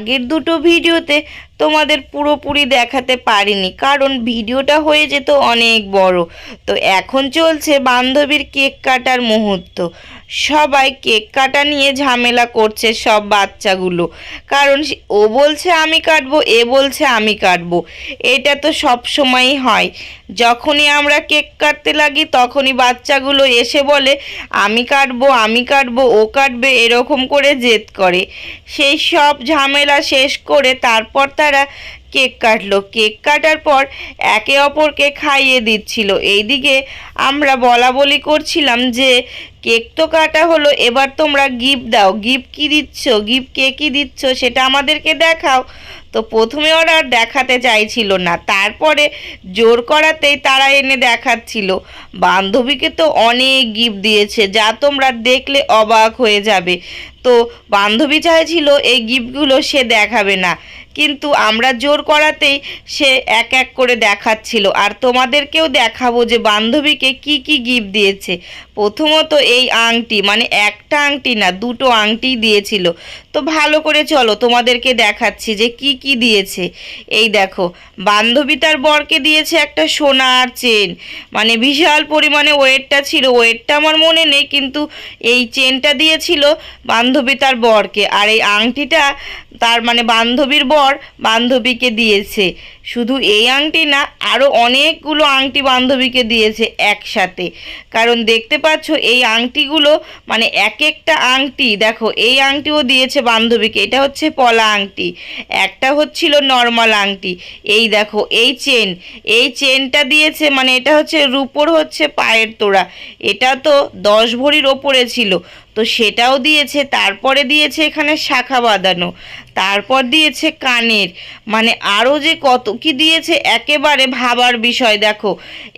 আগের দুটো ভিডিওতে তোমাদের পুরোপুরি দেখাতে পারিনি, কারণ ভিডিওটা হয়ে যেত অনেক বড়। তো এখন চলছে বান্ধবীর কেক কাটার মুহূর্ত। সবাই কেক কাটা নিয়ে ঝামেলা করছে সব বাচ্চাগুলো। কারণ ও বলছে আমি কাটবো, এ বলছে আমি কাটবো। এটা তো সব সময়ই হয়। যখনই আমরা কেক কাটতে লাগি, তখনই বাচ্চাগুলো এসে বলে, আমি কাটবো আমি কাটবো, ও কাটবে, এরকম করে জেদ করে। সেই সব ঝামেলা শেষ করে তারপর তারা কেক কাটলো। কেক কাটার পর একে অপরকে খাইয়ে দিচ্ছিল। এইদিকে আমরা বলা বলি করছিলাম যে, কেক তো কাটা হলো, এবার তোমরা গিফট দাও। গিফট কি দিচ্ছ? গিফট কে কি দিচ্ছ? সেটা আমাদেরকে দেখাও। তো প্রথমে ওরা আর দেখাতে চাইছিল না। তারপরে জোর করাতেই তারা এনে দেখাচ্ছিল। বান্ধবীকে তো অনেক গিফট দিয়েছে, যা তোমরা দেখলে অবাক হয়ে যাবে। তো বান্ধবী চাইছিল এই গিফটগুলো সে দেখাবে না। কিন্তু আমরা জোর করাতেই সে এক এক করে দেখাচ্ছিল। আর তোমাদেরকেও দেখাবো যে বান্ধবীকে কি কি গিফট দিয়েছে। প্রথমত এই আংটি মানে একটা আংটি না, দুটো আংটি দিয়েছিল। তো ভালো করে চলো, তোমাদেরকে দেখাচ্ছি যে কি কি দিয়েছে। এই দেখো, বান্ধবী তার বরকে দিয়েছে একটা সোনার চেন। মানে বিশাল পরিমাণে ওয়েটটা ছিল, ওয়েটটা আমার মনে নেই, কিন্তু এই চেনটা দিয়েছিল বান্ধবী তার বরকে। আর এই আংটিটা তার মানে বান্ধবীর বর বান্ধবীকে দিয়েছে। শুধু এই আংটি না আরও অনেকগুলো আংটি বান্ধবীকে দিয়েছে একসাথে। কারণ দেখতে পাচ্ছ, এই আংটিগুলো মানে এক একটা আংটি, দেখো, এই আংটিও দিয়েছে বান্ধবীকে। এটা হচ্ছে পলা আংটি, একটা হচ্ছিল নর্মাল আংটি। এই দেখো, এই চেন, এই চেনটা দিয়েছে মানে এটা হচ্ছে, রূপোর হচ্ছে পায়ের তোড়া। এটা তো দশ ভরির ওপরে ছিল। তো সেটাও দিয়েছে, তারপরে দিয়েছে এখানে শাখা বাঁধানো, তারপর দিয়েছে কানের মানে আরও যে কত কি দিয়েছে একেবারে ভাবার বিষয় দেখো,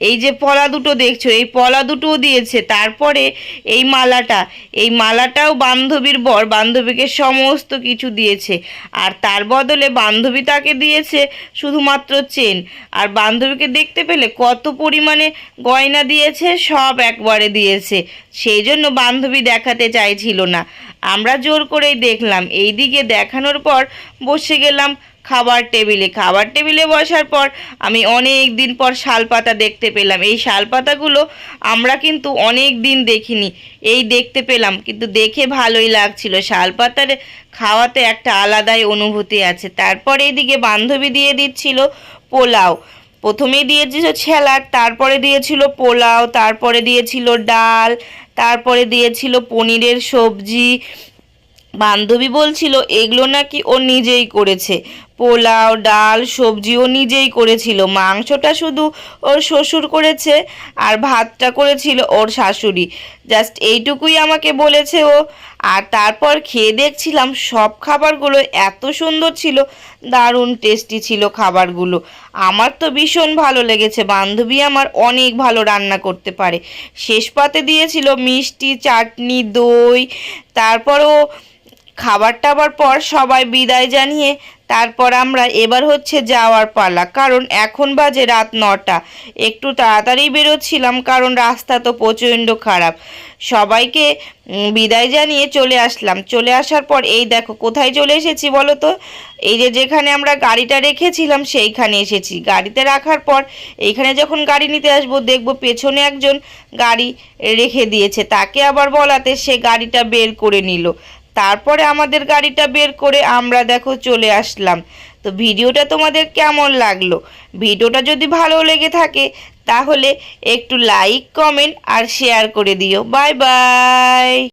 এই যে পলা দুটো দেখছ, এই পলা দুটোও দিয়েছে, তারপরে এই মালাটা, এই মালাটাও বান্ধবীর বর, বান্ধবীকে সমস্ত কিছু দিয়েছে, আর তার বদলে বান্ধবী তাকে দিয়েছে শুধুমাত্র চেন, আর বান্ধবীকে দেখতে পেলে কত পরিমাণে গয়না দিয়েছে, সব একবারে দিয়েছে সেই জন্য বান্ধবী দেখাতে চাইছিল না। আমরা জোর করেই দেখলাম। এই দিকে দেখানোর পর বসে গেলাম খাবার টেবিলে। খাবার টেবিলে বসার পর আমি অনেক দিন পর শালপাতা দেখতে পেলাম। এই শালপাতাগুলো আমরা কিন্তু অনেক দিন দেখিনি। এই দেখতে পেলাম, কিন্তু দেখে ভালোই লাগছিল। শালপাতার খাওয়াতে একটা আলাদাই অনুভূতি আছে। তারপর এইদিকে বান্ধবী দিয়ে দিচ্ছিল পোলাও। প্রথমেই দিয়েছিল ছেলার তারপরে দিয়েছিল পোলাও, তারপরে দিয়েছিল ডাল, তারপরে দিয়েছিল পনিরের সবজি। বান্ধবী বলছিল, এগুলো নাকি ও নিজেই করেছে। পোলাও, ডাল সবজিও নিজেই করেছিল। মাংসটা শুধু ওর শ্বশুর করেছে আর ভাতটা করেছিল ওর শাশুড়ি। জাস্ট এইটুকুই আমাকে বলেছে ও। আর তারপর খেয়ে দেখছিলাম সব খাবারগুলো এত সুন্দর ছিল, দারুণ টেস্টি ছিল খাবারগুলো। আমার তো ভীষণ ভালো লেগেছে, বান্ধবী আমার অনেক ভালো রান্না করতে পারে। শেষ পাতে দিয়েছিল মিষ্টি, চাটনি, দই, তারপরও খাবার টাবার পর সবাই বিদায় জানিয়ে তারপর আমরা এবার হচ্ছে যাওয়ার পালা। কারণ এখন বাজে রাত নটা। একটু তাড়াতাড়ি বেরোচ্ছিলাম কারণ রাস্তা তো প্রচণ্ড খারাপ। সবাইকে বিদায় জানিয়ে চলে আসলাম। চলে আসার পর, এই দেখো, কোথায় চলে এসেছি বলো তো? এই যে যেখানে আমরা গাড়িটা রেখেছিলাম, সেইখানে এসেছি। গাড়িতে রাখার পর, এইখানে যখন গাড়ি নিতে আসব, দেখব পেছনে একজন গাড়ি রেখে দিয়েছে। তাকে আবার বলাতে সে গাড়িটা বের করে নিল। তারপরে আমাদের গাড়িটা বের করে আমরা দেখো চলে আসলাম। তো ভিডিওটা তোমাদের কেমন লাগল? ভিডিওটা যদি ভালো লেগে থাকে, তাহলে একটু লাইক কমেন্ট আর শেয়ার করে দিও। Bye bye